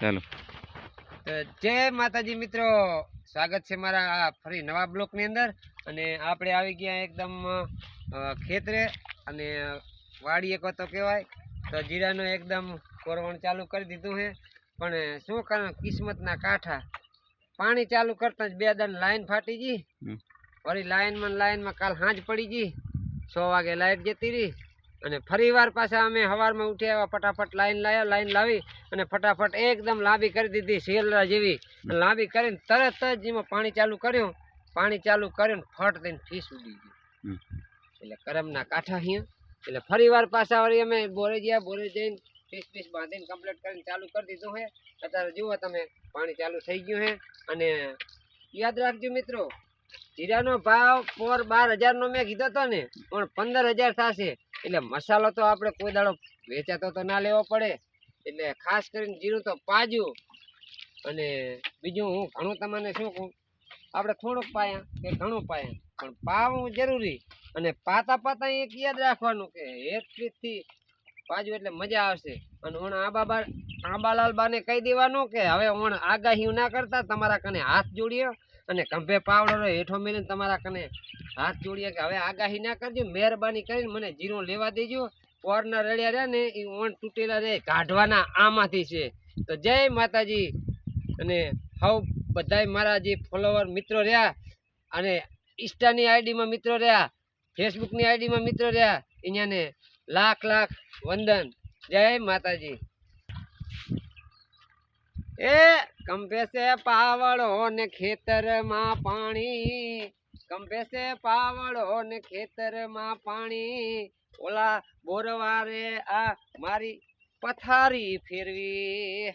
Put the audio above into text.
ચાલો. જય માતાજી મિત્રો. સ્વાગત છે મારા આ ફરી નવા બ્લોકની અંદર. અને આપણે આવી ગયા એકદમ ખેતરે. અને વાડીએ કહો તો કહેવાય. તો જીરાનું એકદમ કોરવણ ચાલુ કરી દીધું છે પણ શું કારણ? કિસ્મતના કાંઠા. પાણી ચાલુ કરતા જ બે દાન લાઈન ફાટી ગઈ. વળી લાઈનમાં લાઈનમાં કાલ હાંજ પડી ગઈ. છ વાગે લાઈટ જતી રહી. અને ફરી વાર પાછા અમે સવારમાં ઉઠી આવ્યા ફટાફટ લાઈન લાવ્યા લાઈન લાવી અને ફટાફટ એકદમ લાંબી કરી દીધી શિયલરા જેવી. અને લાંબી કરીને તરત જ એમાં પાણી ચાલુ કર્યું. પાણી ચાલુ કર્યું ફટ થઈને ફીસ ઉડી ગયું. એટલે કરમના કાંઠા અહીંયા. એટલે ફરી વાર પાછા વળી અમે બોરે ગયા બોરે જઈને ફીસ ફીસ બાંધીને કમ્પ્લીટ કરીને ચાલુ કરી દીધું હે. અત્યારે જુઓ તમે પાણી ચાલુ થઈ ગયું હે. અને યાદ રાખજો મિત્રો જીરાનો ભાવ પોર બાર હજારનો મેં કીધો હતો ને પણ પંદર હજાર થશે. એટલે મસાલો તો આપણે કોઈ દાડો વેચાતો તો ના લેવો પડે. એટલે ખાસ કરીને જીરું તો પાજું. અને બીજું હું ઘણું તમને શું કહું? આપણે થોડુંક પાયા કે ઘણું પાયા. પણ પાવું જરૂરી. અને પાતા પાતા એક યાદ રાખવાનું કે એકથી પાજુ એટલે મજા આવશે. અને ઓણ આબા આંબાલાલ બાને કહી દેવાનું કે હવે ઓણ આગાહી ના કરતા તમારા કને હાથ જોડીએ. અને ખંભે પાવડો હેઠો મેળીને તમારા કને હાથ જોડીએ કે હવે આગાહી ના કરજો, મહેરબાની કરીને મને જીરો લેવા દેજો. પોરના રડ્યા રહ્યા ને એ ઓણ તૂટેલા રે કાઢવાના આમાંથી છે. તો જય માતાજી. અને હવ બધાય મારા જે ફોલોવર મિત્રો રહ્યા અને ઇન્સ્ટાની આઈડીમાં મિત્રો રહ્યા, ફેસબુકની આઈડીમાં મિત્રો રહ્યા અહીંયાને લાખ લાખ વંદન. જય માતાજી. એ કંપેસે પાવડો ને ખેતરમાં પાણી કંપેસે પાવડો ને ખેતરમાં પાણી. ઓલા બોરવારે આ મારી પથારી ફેરવી.